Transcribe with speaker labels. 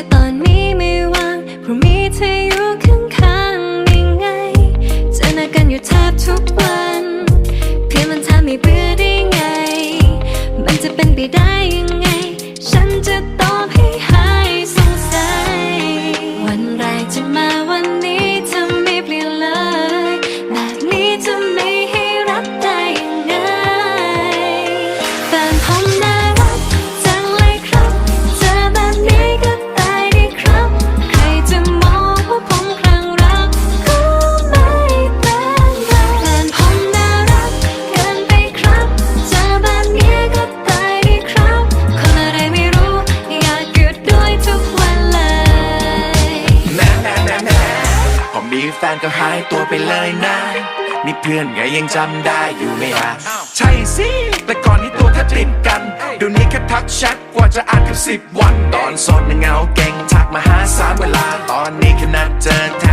Speaker 1: แต่ตอนนี้ไม่ว่างเพราะมีเธออยู่ข้างๆยังไงเจอหน้ากันอยู่แทบทุกวัน
Speaker 2: มีแฟนก็หายตัวไปเลยนะมีเพื่อนไงยังจำได้อยู่ไหมฮะใช่สิแต่ก่อนนี้ตัวแทบติดกันเดี๋ยวนี้แค่ทักแชทกว่าจะอ่านกับสิบวัน ตอนโสดน่ะเหงาเก่งทักมาหาสามเวลา ตอนนี้แค่นัดเจอ